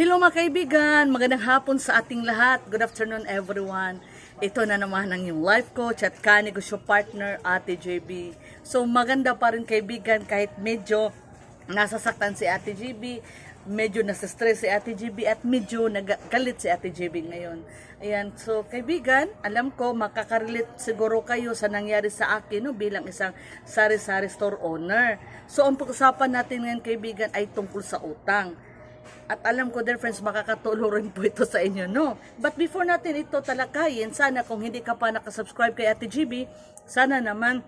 Hello mga kaibigan, magandang hapon sa ating lahat. Good afternoon everyone. Ito na naman ang yung life coach at kanegosyo partner, Ate JB. So maganda pa rin kaibigan kahit medyo nasasaktan si Ate JB, medyo nasa-stress si Ate JB at medyo nagalit si Ate JB ngayon. Ayan, so kaibigan, alam ko makakarelate siguro kayo sa nangyari sa akin no, bilang isang sari-sari store owner. So ang pag-usapan natin ngayon kaibigan ay tungkol sa utang. At alam ko, dear friends, makakatulong rin po ito sa inyo, no? But before natin ito talakayin, sana kung hindi ka pa nakasubscribe kay Ate GB, sana naman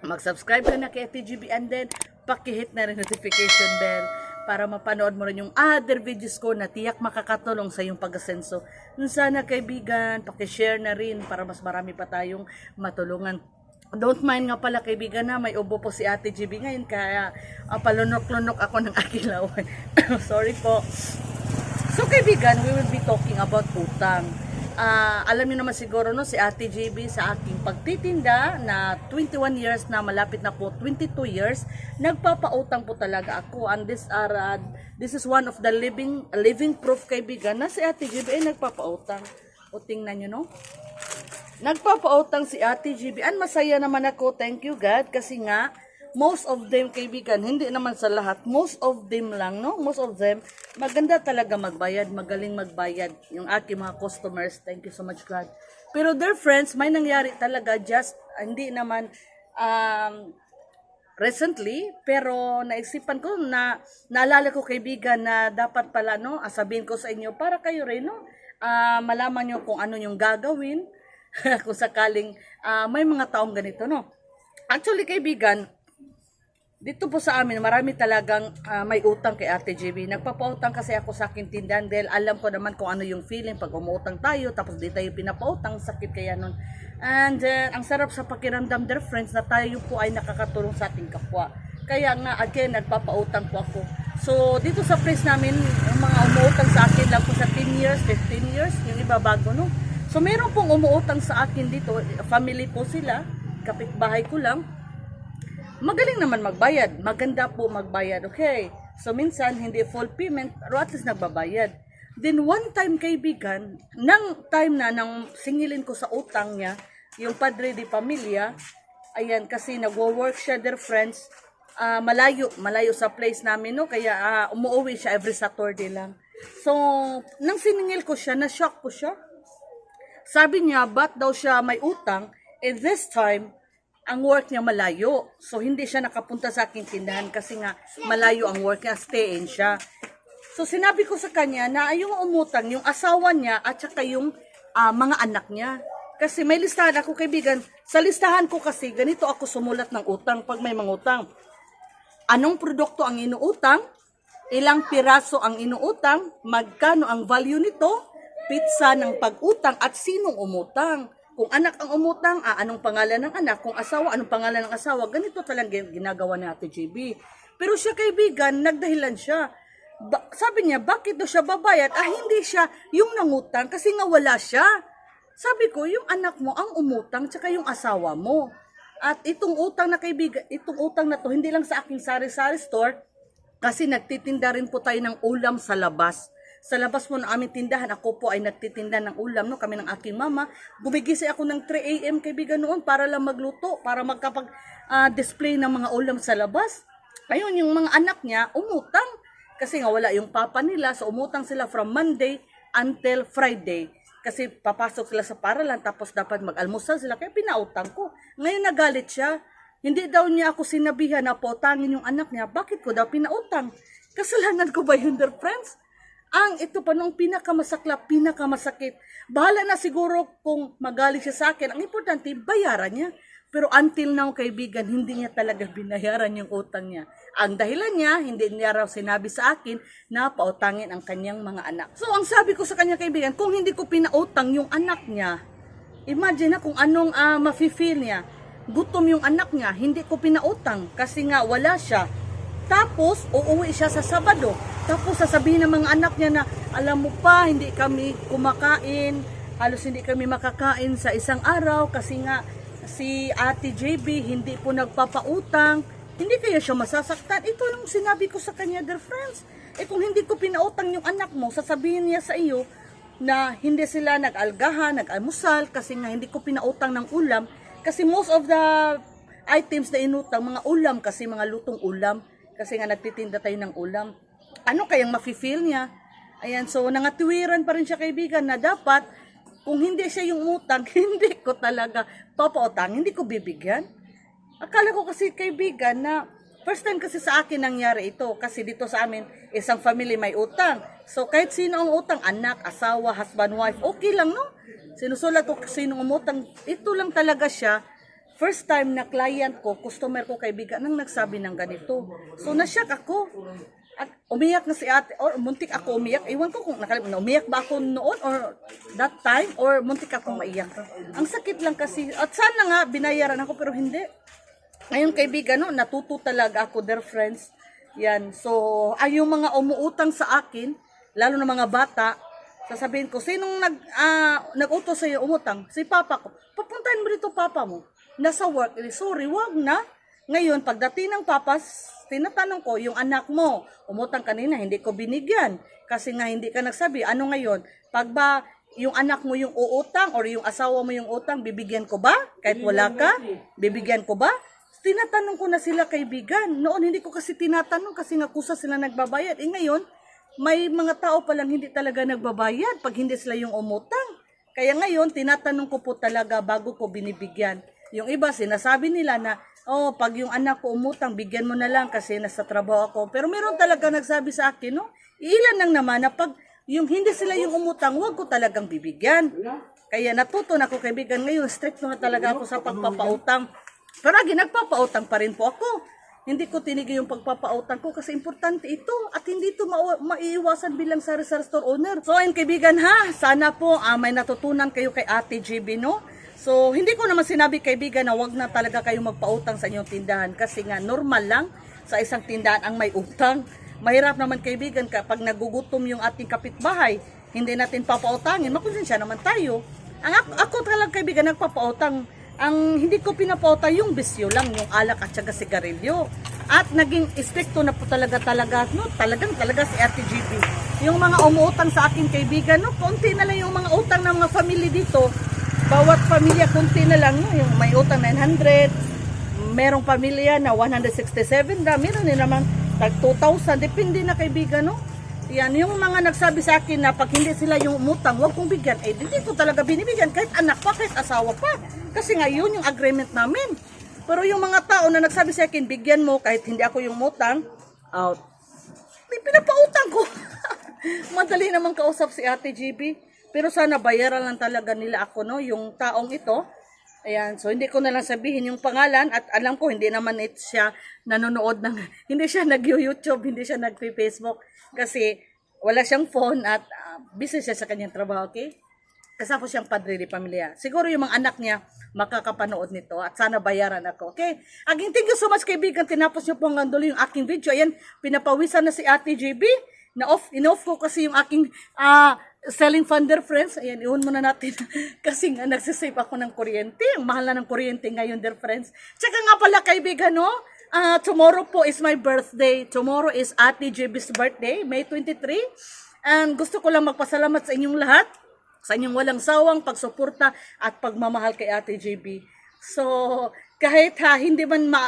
mag-subscribe ka na kay Ate GB and then pakihit na rin notification bell para mapanood mo rin yung other videos ko na tiyak makakatulong sa iyong pag-asenso. Sana kaibigan, pakishare na rin para mas marami pa tayong matulungan. Don't mind nga pala kaibigan na may ubo po si Ate GB ngayon kaya uh, palunok-lunok ako ng aking laway. Sorry po. So kaibigan, we will be talking about utang. Ah, alam niyo naman siguro no si Ate JB sa aking pagtitinda na 21 years na malapit na po 22 years nagpapautang po talaga ako and this are uh, this is one of the living living proof kaibigan na si Ate JB ay nagpapautang. O tingnan niyo no. Nagpapautang si Ate GB. An masaya naman ako, thank you God, kasi nga, most of them, kaibigan, hindi naman sa lahat, most of them lang, no? Most of them, maganda talaga magbayad, magaling magbayad. Yung aking mga customers, thank you so much God. Pero dear friends, may nangyari talaga, just, hindi naman, um, recently, pero naisipan ko na naalala ko kaibigan na dapat pala no, asabihin ko sa inyo para kayo rin no, ah, malaman nyo kung ano yung gagawin kung sakaling ah, may mga taong ganito no. Actually kaibigan, dito po sa amin, marami talagang ah, may utang kay Ate JB. Nagpapautang kasi ako sa akin tindahan dahil alam ko naman kung ano yung feeling pag umuutang tayo tapos di tayo pinapautang, sakit kaya nun. And uh, ang sarap sa pakiramdam, dear friends, na tayo po ay nakakatulong sa ating kapwa. Kaya nga, again, nagpapautang po ako. So, dito sa place namin, yung mga umuutang sa akin lang po sa 10 years, 15 years, yung iba bago, no? So, meron pong umuutang sa akin dito, family po sila, kapitbahay ko lang, magaling naman magbayad. Maganda po magbayad, okay? So, minsan, hindi full payment, pero at least nagbabayad. Then, one time, kaibigan, nang time na, nang singilin ko sa utang niya, yung padre di pamilya, ayan, kasi nagwo-work siya, their friends, ah, malayo, malayo sa place namin, no? Kaya ah, umuwi siya every Saturday lang. So, nang siningil ko siya, na-shock ko siya. Sabi niya, ba't daw siya may utang? And this time, ang work niya malayo. So, hindi siya nakapunta sa aking tindahan kasi nga malayo ang work niya, stay in siya. So, sinabi ko sa kanya na yung umutang, yung asawa niya at saka yung ah, mga anak niya. Kasi may listahan ako, kaibigan. Sa listahan ko kasi, ganito ako sumulat ng utang pag may mga utang. Anong produkto ang inuutang? Ilang piraso ang inuutang? Magkano ang value nito? Pizza ng pag-utang at sinong umutang? Kung anak ang umutang, ah, anong pangalan ng anak? Kung asawa, anong pangalan ng asawa? Ganito talaga gin- ginagawa ni Ate JB. Pero siya kaibigan, nagdahilan siya. Ba- sabi niya, bakit daw siya babayad? Ah, hindi siya yung nangutang kasi nga wala siya. Sabi ko, yung anak mo ang umutang tsaka yung asawa mo. At itong utang na kaibigan, itong utang na to, hindi lang sa aking sari-sari store, kasi nagtitinda rin po tayo ng ulam sa labas. Sa labas po ng aming tindahan, ako po ay nagtitinda ng ulam, no? kami ng aking mama. Gumigising ako ng 3 a.m. kaibigan noon para lang magluto, para magkapag-display ng mga ulam sa labas. Ayun, yung mga anak niya, umutang. Kasi nga wala yung papa nila, so umutang sila from Monday until Friday. Kasi papasok sila sa paralan, tapos dapat mag-almusal sila, kaya pinautang ko. Ngayon nagalit siya. Hindi daw niya ako sinabihan na pautangin yung anak niya. Bakit ko daw pinautang? Kasalanan ko ba yun, dear friends? Ang ito pa nung pinakamasaklap, pinakamasakit. Bahala na siguro kung magalit siya sa akin. Ang importante, bayaran niya. Pero until now, kaibigan, hindi niya talaga binayaran yung utang niya. Ang dahilan niya, hindi niya raw sinabi sa akin na pautangin ang kanyang mga anak. So, ang sabi ko sa kanya, kaibigan, kung hindi ko pinautang yung anak niya, imagine na kung anong uh, mafe-feel niya. Gutom yung anak niya, hindi ko pinautang kasi nga wala siya. Tapos, uuwi siya sa Sabado. Tapos, sasabihin ng mga anak niya na, alam mo pa, hindi kami kumakain, halos hindi kami makakain sa isang araw kasi nga si Ate JB hindi po nagpapautang. Hindi kaya siya masasaktan. Ito lang sinabi ko sa kanya, dear friends. Eh kung hindi ko pinautang yung anak mo, sasabihin niya sa iyo na hindi sila nag-algahan, nag-almusal, kasi nga hindi ko pinautang ng ulam. Kasi most of the items na inutang, mga ulam kasi, mga lutong ulam. Kasi nga nagtitinda tayo ng ulam. Ano kayang mafe-feel niya? Ayan, so nangatuwiran pa rin siya kaibigan na dapat kung hindi siya yung utang, hindi ko talaga papautang, hindi ko bibigyan. Akala ko kasi kaibigan na first time kasi sa akin nangyari ito kasi dito sa amin isang family may utang. So kahit sino ang utang, anak, asawa, husband, wife, okay lang no? Sinusulat ko sino ang utang. Ito lang talaga siya. First time na client ko, customer ko kaibigan nang nagsabi ng ganito. So nasyak ako. At umiyak na si ate, or muntik ako umiyak. Iwan ko kung nakalimutan, umiyak ba ako noon or that time, or muntik akong maiyak. Ang sakit lang kasi, at sana nga binayaran ako pero hindi. Ngayon kaibigan, no, natuto talaga ako, dear friends. Yan, so, ay yung mga umuutang sa akin, lalo na mga bata, sasabihin ko, sinong nag, ah, nag-utos sa'yo umutang? Si papa ko. Papuntahin mo dito papa mo. Nasa work. Eh, sorry, wag na. Ngayon, pagdating ng papas, tinatanong ko, yung anak mo, umutang kanina, hindi ko binigyan. Kasi nga hindi ka nagsabi. Ano ngayon? Pag ba yung anak mo yung uutang or yung asawa mo yung utang, bibigyan ko ba? Kahit wala ka? Bibigyan ko ba? Tinatanong ko na sila kaibigan. Noon hindi ko kasi tinatanong kasi nga kusa sila nagbabayad. Eh ngayon, may mga tao palang hindi talaga nagbabayad pag hindi sila yung umutang. Kaya ngayon, tinatanong ko po talaga bago ko binibigyan. Yung iba, sinasabi nila na, oh, pag yung anak ko umutang, bigyan mo na lang kasi nasa trabaho ako. Pero meron talaga nagsabi sa akin, no? Ilan lang naman na pag yung hindi sila yung umutang, wag ko talagang bibigyan. Kaya natuto na ako kaibigan. Ngayon, strict na talaga ako sa pagpapautang. Pero lagi, nagpapautang pa rin po ako. Hindi ko tinigil yung pagpapautang ko kasi importante ito at hindi ito ma- maiiwasan bilang sari-sari store owner. So, ayun kaibigan ha, sana po ah, may natutunan kayo kay Ate JB, no? So, hindi ko naman sinabi kaibigan na wag na talaga kayo magpautang sa inyong tindahan kasi nga normal lang sa isang tindahan ang may utang. Mahirap naman kaibigan kapag nagugutom yung ating kapitbahay, hindi natin papautangin, makonsensya naman tayo. Ang ako, ako talaga kaibigan nagpapautang ang hindi ko pinapauta yung bisyo lang, yung alak at saka sigarilyo. At naging stricto na po talaga talaga, no? Talagang talaga si Ate GB. Yung mga umuutang sa aking kaibigan, no? Konti na lang yung mga utang ng mga family dito. Bawat pamilya, konti na lang, no? Yung may utang 900, merong pamilya na 167 na, meron din naman tag 2,000, depende na kaibigan, no? Yan, yung mga nagsabi sa akin na pag hindi sila yung umutang, huwag kong bigyan. Eh, hindi ko talaga binibigyan kahit anak pa, kahit asawa pa. Kasi nga yun yung agreement namin. Pero yung mga tao na nagsabi sa akin, bigyan mo kahit hindi ako yung umutang, out. Pinapautang ko. Madali naman kausap si Ate GB. Pero sana bayaran lang talaga nila ako, no? Yung taong ito. Ayan, so hindi ko na lang sabihin yung pangalan at alam ko hindi naman it siya nanonood ng, hindi siya nag-YouTube, hindi siya nag-Facebook kasi wala siyang phone at ah, busy siya sa kanyang trabaho, okay? Kasama siyang padre de pamilya. Siguro yung mga anak niya makakapanood nito at sana bayaran ako, okay? Again, thank you so much kaibigan. Tinapos niyo po hanggang dulo yung aking video. Ayan, pinapawisan na si Ate JB. Na off, in-off ko kasi yung aking ah, selling funder friends. Ayan, iwan muna natin. kasi nga nagsisave ako ng kuryente. Ang mahal na ng kuryente ngayon, dear friends. Tsaka nga pala kaibigan, no? Ah, tomorrow po is my birthday. Tomorrow is Ate JB's birthday, May 23. And gusto ko lang magpasalamat sa inyong lahat sa inyong walang sawang pagsuporta at pagmamahal kay Ate JB. So, kahit ha, hindi man ma,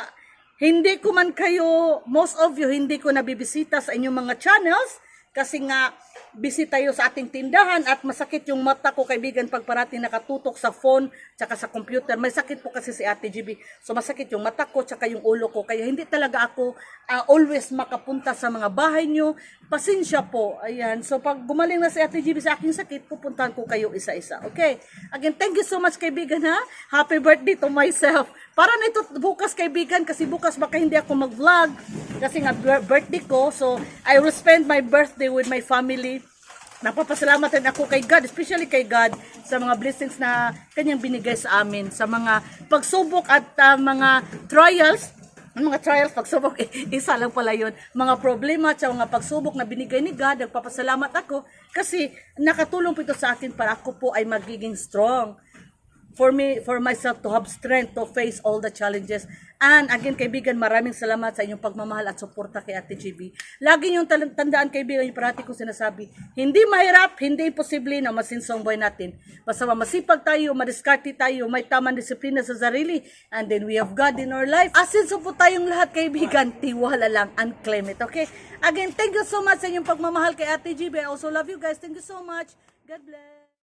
hindi ko man kayo, most of you, hindi ko nabibisita sa inyong mga channels kasi nga busy tayo sa ating tindahan at masakit yung mata ko kaibigan pag parating nakatutok sa phone tsaka sa computer. May sakit po kasi si Ate GB. So masakit yung mata ko tsaka yung ulo ko. Kaya hindi talaga ako ah, always makapunta sa mga bahay nyo. Pasensya po. Ayan. So pag gumaling na si Ate GB sa aking sakit, pupuntahan ko kayo isa-isa. Okay? Again, thank you so much kaibigan ha. Happy birthday to myself. Para na ito bukas kaibigan kasi bukas baka hindi ako mag-vlog kasi nga bir- birthday ko. So I will spend my birthday with my family. Napapasalamat din ako kay God, especially kay God sa mga blessings na kanyang binigay sa amin, sa mga pagsubok at ah, mga trials mga trials, pagsubok, isa lang pala yun. Mga problema at mga pagsubok na binigay ni God, nagpapasalamat ako kasi nakatulong po ito sa akin para ako po ay magiging strong. For me, for myself to have strength to face all the challenges. And again, kaibigan, maraming salamat sa inyong pagmamahal at suporta kay Ate GB. Lagi niyong tandaan, kaibigan, yung parati ko sinasabi, hindi mahirap, hindi imposible na masinsong buhay natin. Basta masipag tayo, madiskarte tayo, may tamang disiplina sa sarili, and then we have God in our life. Asinso po tayong lahat, kaibigan, tiwala lang and claim it, okay? Again, thank you so much sa inyong pagmamahal kay Ate GB. I also love you guys. Thank you so much. God bless.